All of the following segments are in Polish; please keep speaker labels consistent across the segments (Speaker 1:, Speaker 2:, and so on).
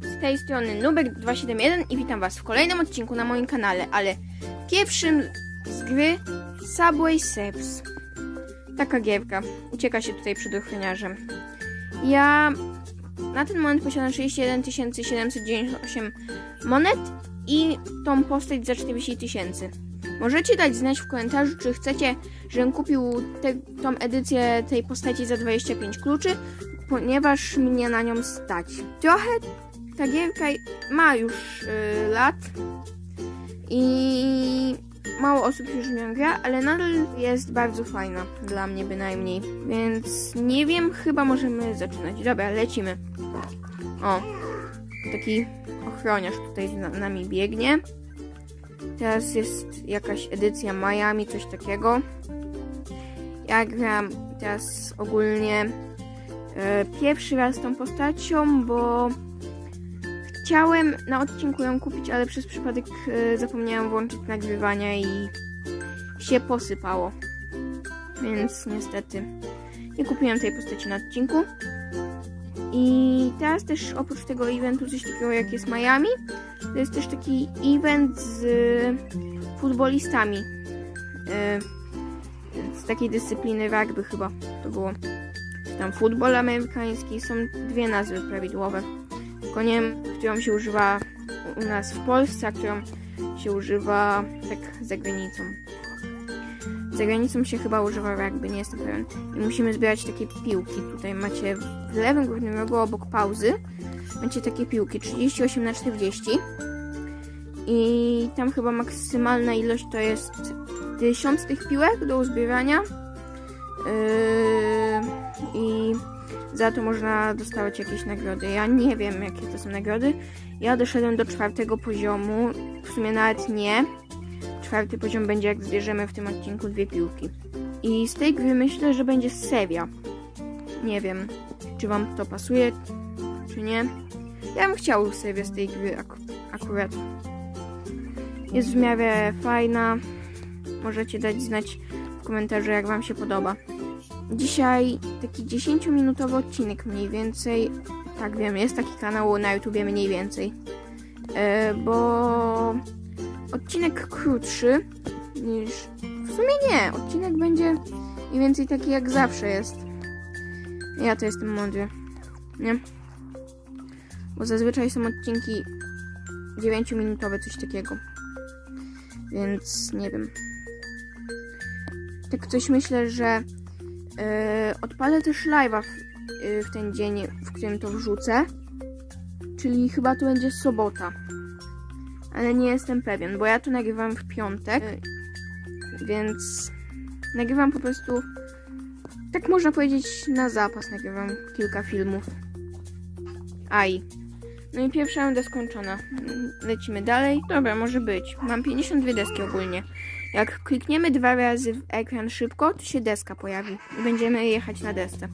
Speaker 1: Z tej strony Nubek271 i witam was w kolejnym odcinku na moim kanale, ale pierwszym z gry Subway Surfs. Taka gierka. Ucieka się tutaj przed ochroniarzem. Ja na ten moment posiadam 61 798 monet i tą postać za 40 tysięcy. Możecie dać znać w komentarzu, czy chcecie, żebym kupił te, tą edycję tej postaci za 25 kluczy, ponieważ mnie na nią stać. Trochę ta gierka ma już y, lat i mało osób już nią gra, ale nadal jest bardzo fajna, dla mnie bynajmniej. Więc nie wiem, chyba możemy zaczynać. Dobra, lecimy. O, taki ochroniarz tutaj z nami biegnie. Teraz jest jakaś edycja Miami, coś takiego. Ja gram teraz ogólnie pierwszy raz tą postacią, bo chciałem na odcinku ją kupić, ale przez przypadek e, zapomniałam włączyć nagrywania i się posypało. Więc niestety nie kupiłem tej postaci na odcinku. I teraz też oprócz tego eventu coś takiego jak jest Miami, to jest też taki event z futbolistami. e, Z takiej dyscypliny rugby chyba to było. Tam futbol amerykański, są dwie nazwy prawidłowe. Wiem, którą się używa u nas w Polsce, a którą się używa tak za granicą. Za granicą się chyba używa rugby, nie jestem pewien. I musimy zbierać takie piłki. Tutaj macie w lewym górnym rogu obok pauzy. Macie takie piłki 38 na 40 i tam chyba maksymalna ilość to jest 1000 tych piłek do uzbierania. Yy, I za to można dostawać jakieś nagrody. Ja nie wiem, jakie to są nagrody. Ja doszedłem do czwartego poziomu. W sumie nawet nie. Czwarty poziom będzie jak zbierzemy w tym odcinku dwie piłki. I z tej gry myślę, że będzie seria. Nie wiem, czy wam to pasuje, czy nie. Ja bym chciał serię z tej gry ak- akurat. Jest w miarę fajna. Możecie dać znać w komentarzu, jak Wam się podoba. Dzisiaj taki 10-minutowy odcinek mniej więcej. Tak wiem, jest taki kanał na YouTubie mniej więcej. E, bo odcinek krótszy niż. W sumie nie, odcinek będzie mniej więcej taki jak zawsze jest. Ja to jestem mądry. Nie? Bo zazwyczaj są odcinki 9-minutowe, coś takiego. Więc nie wiem. Tak coś myślę, że odpalę też live'a w, e, w ten dzień, w którym to wrzucę. Czyli chyba to będzie sobota. Ale nie jestem pewien, bo ja to nagrywam w piątek. e, Więc nagrywam po prostu. Tak można powiedzieć na zapas nagrywam kilka filmów. Aj. No i pierwsza runda skończona. Lecimy dalej. Dobra, może być. Mam 52 deski ogólnie. Jak klikniemy dwa razy w ekran szybko, to się deska pojawi. I będziemy jechać na desce.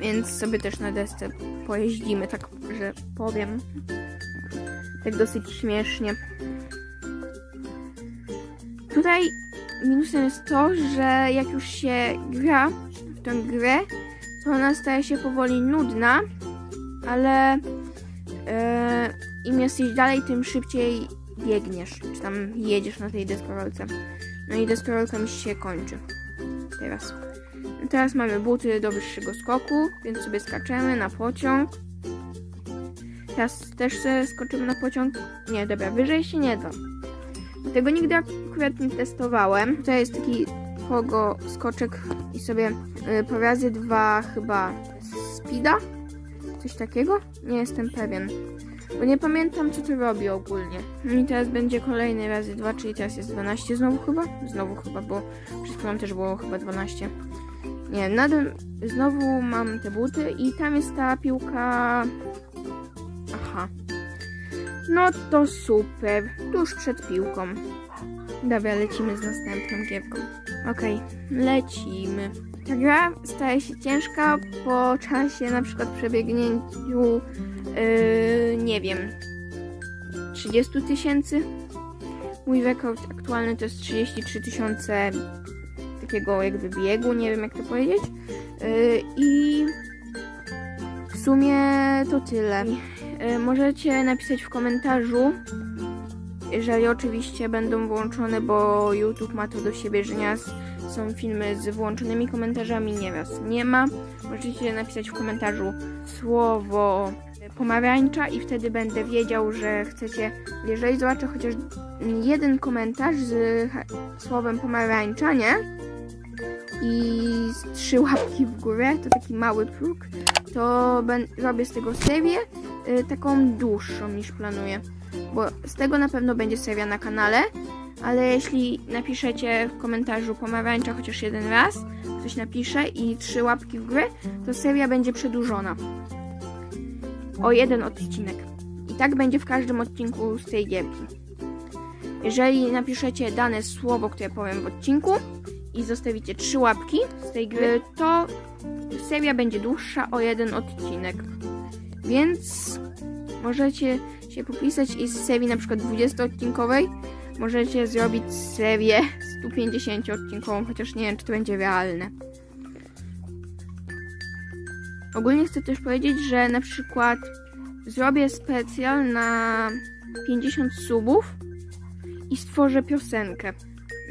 Speaker 1: Więc sobie też na desce pojeździmy, tak że powiem. Tak dosyć śmiesznie. Tutaj minusem jest to, że jak już się gra w tę grę, to ona staje się powoli nudna, ale Yy, im jesteś dalej, tym szybciej biegniesz, czy tam jedziesz na tej deskorolce. No i deskorolka mi się kończy. Teraz. Teraz mamy buty do wyższego skoku, więc sobie skaczemy na pociąg. Teraz też sobie skoczymy na pociąg. Nie, dobra, wyżej się nie da. Tego nigdy akurat nie testowałem. Tutaj jest taki pogo skoczek i sobie yy, po razy dwa chyba speeda Coś takiego? Nie jestem pewien. Bo nie pamiętam, co to robi ogólnie. I teraz będzie kolejny razy 2, czyli teraz jest 12 znowu chyba? Znowu chyba, bo przed chwilą też było chyba 12. Nie, nadal znowu mam te buty i tam jest ta piłka... Aha. No to super. Tuż przed piłką. Dobra, lecimy z następną gierką. Okej, lecimy. Ta gra staje się ciężka po czasie na przykład przebiegnięciu yy, nie wiem 30 tysięcy. Mój rekord aktualny to jest 33 tysiące takiego jakby biegu, nie wiem jak to powiedzieć. Yy, I w sumie to tyle. Y, Możecie napisać w komentarzu, jeżeli oczywiście będą włączone, bo YouTube ma to do siebie, że nieraz są filmy z włączonymi komentarzami, nieraz nie ma. Możecie napisać w komentarzu słowo pomarańcza i wtedy będę wiedział, że chcecie, jeżeli zobaczę chociaż jeden komentarz z słowem pomarańcza, nie? I trzy łapki w górę, to taki mały próg, to robię z tego serię y, taką dłuższą niż planuję. Bo z tego na pewno będzie seria na kanale, ale jeśli napiszecie w komentarzu pomarańcza chociaż jeden raz, ktoś napisze i trzy łapki w górę, to seria będzie przedłużona o jeden odcinek. I tak będzie w każdym odcinku z tej gierki. Jeżeli napiszecie dane słowo, które powiem w odcinku i zostawicie trzy łapki z tej gry, to seria będzie dłuższa o jeden odcinek. Więc możecie się popisać i z serii na przykład 20-odcinkowej możecie zrobić serię 150-odcinkową, chociaż nie wiem, czy to będzie realne. Ogólnie chcę też powiedzieć, że na przykład zrobię specjal na 50 subów i stworzę piosenkę.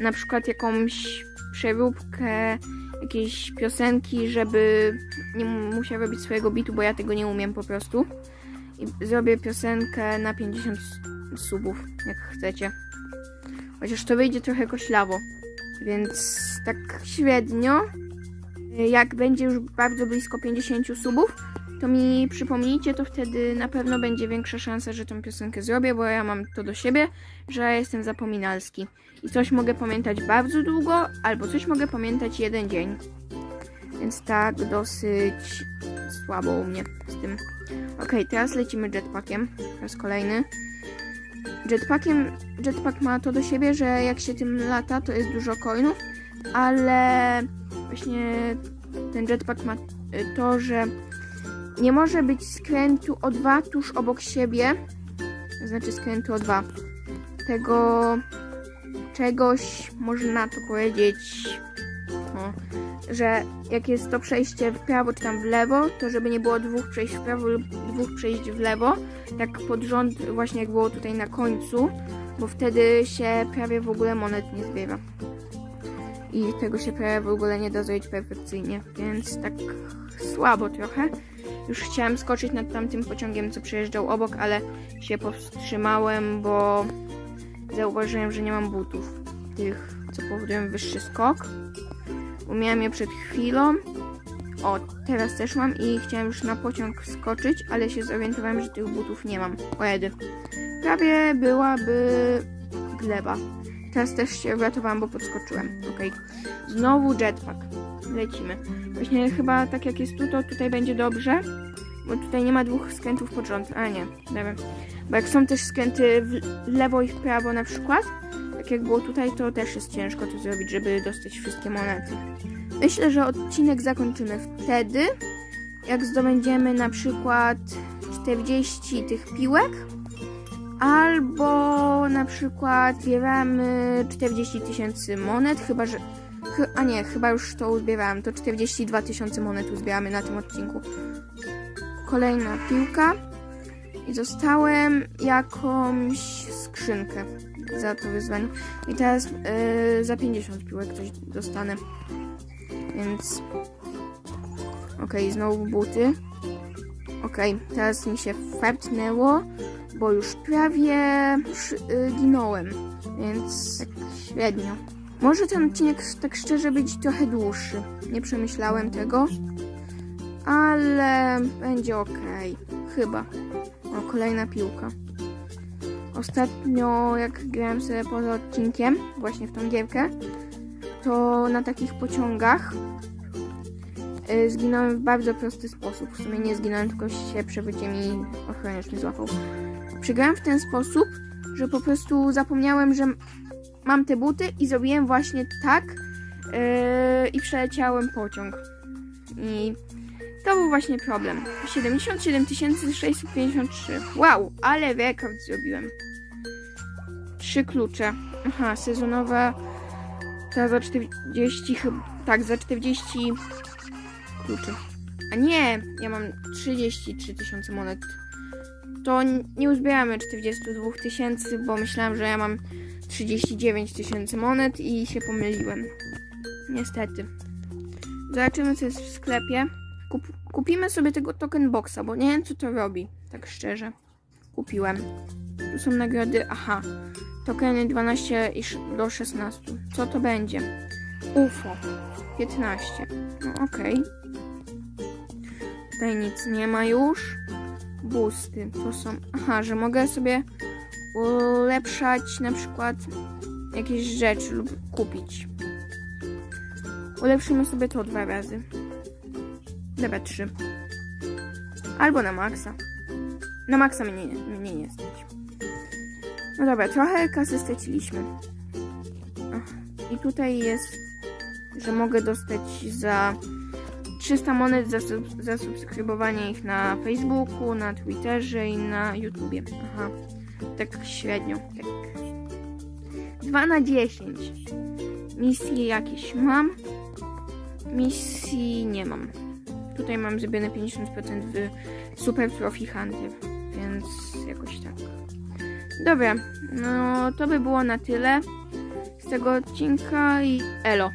Speaker 1: Na przykład jakąś przeróbkę jakiejś piosenki, żeby nie musiał robić swojego bitu, bo ja tego nie umiem po prostu. I zrobię piosenkę na 50 s- subów, jak chcecie. Chociaż to wyjdzie trochę koślawo. Więc tak średnio jak będzie już bardzo blisko 50 subów, to mi przypomnijcie, to wtedy na pewno będzie większa szansa, że tą piosenkę zrobię, bo ja mam to do siebie, że jestem zapominalski. I coś mogę pamiętać bardzo długo, albo coś mogę pamiętać jeden dzień. Więc tak dosyć słabo u mnie z tym. Ok, teraz lecimy jetpackiem. Po raz kolejny. Jetpackiem, jetpack ma to do siebie, że jak się tym lata, to jest dużo coinów, ale właśnie ten jetpack ma y, to, że nie może być skrętu o dwa tuż obok siebie, to znaczy skrętu o dwa. Tego czegoś można to powiedzieć, no, że jak jest to przejście w prawo czy tam w lewo, to żeby nie było dwóch przejść w prawo lub dwóch przejść w lewo, tak pod rząd właśnie jak było tutaj na końcu, bo wtedy się prawie w ogóle monet nie zbiera i tego się prawie w ogóle nie da zrobić perfekcyjnie, więc tak słabo trochę. Już chciałem skoczyć nad tamtym pociągiem, co przejeżdżał obok, ale się powstrzymałem, bo zauważyłem, że nie mam butów tych, co powodują wyższy skok. Bo miałem je przed chwilą. O, teraz też mam i chciałem już na pociąg skoczyć, ale się zorientowałem, że tych butów nie mam. O jedy. Prawie byłaby gleba. Teraz też się uratowałam, bo podskoczyłem. Okej. Znowu jetpack. Lecimy. Właśnie chyba tak jak jest tu, to tutaj będzie dobrze. Bo tutaj nie ma dwóch skrętów pod rząd. A nie, dobra. Bo jak są też skręty w lewo i w prawo na przykład, tak jak było tutaj, to też jest ciężko to zrobić, żeby dostać wszystkie monety. Myślę, że odcinek zakończymy wtedy, jak zdobędziemy na przykład 40 tych piłek, albo na przykład zbieramy 40 tysięcy monet, chyba że. A nie, chyba już to uzbierałem. To 42 tysiące monet uzbieramy na tym odcinku. Kolejna piłka. I dostałem jakąś skrzynkę za to wyzwanie. I teraz yy, za 50 piłek coś dostanę. Więc. Okej, znowu buty. Okej, teraz mi się weptnęło bo już prawie przy, y, ginąłem, więc tak średnio. Może ten odcinek tak szczerze być trochę dłuższy. Nie przemyślałem tego, ale będzie ok. Chyba. O, kolejna piłka. Ostatnio, jak grałem sobie poza odcinkiem, właśnie w tą gierkę, to na takich pociągach y, zginąłem w bardzo prosty sposób. W sumie nie zginąłem, tylko się przewróciłem i ochroniarz mnie złapał. Przegrałem w ten sposób, że po prostu zapomniałem, że mam te buty i zrobiłem właśnie tak yy, i przeleciałem pociąg. I to był właśnie problem. 77 653. Wow, ale rekord zrobiłem. Trzy klucze. Aha, sezonowe. To za 40 chyba. Tak, za 40 kluczy. A nie, ja mam 33 tysiące monet. To nie uzbieramy 42 tysięcy, bo myślałam, że ja mam 39 tysięcy monet i się pomyliłem. Niestety. Zobaczymy, co jest w sklepie. Kup kupimy sobie tego token boxa, bo nie wiem, co to robi, tak szczerze. Kupiłem. Tu są nagrody. Aha. Tokeny 12 i sz- do 16. Co to będzie? UFO. 15. No okej. Tutaj nic nie ma już. Busty. To są. Aha, że mogę sobie ulepszać na przykład jakieś rzeczy lub kupić. Ulepszymy sobie to dwa razy. Dobra, trzy. Albo na maksa. Na maksa mnie, nie- mnie nie stać. No dobra, trochę kasy straciliśmy. I tutaj jest, że mogę dostać za 300 monet za, sub- za subskrybowanie ich na Facebooku, na Twitterze i na YouTubie. Aha, tak średnio. Tak. 2 na 10. Misje jakieś mam. Misji nie mam. Tutaj mam zrobione 50% w Super Trophy Hunter, więc jakoś tak. Dobra, no to by było na tyle z tego odcinka i elo.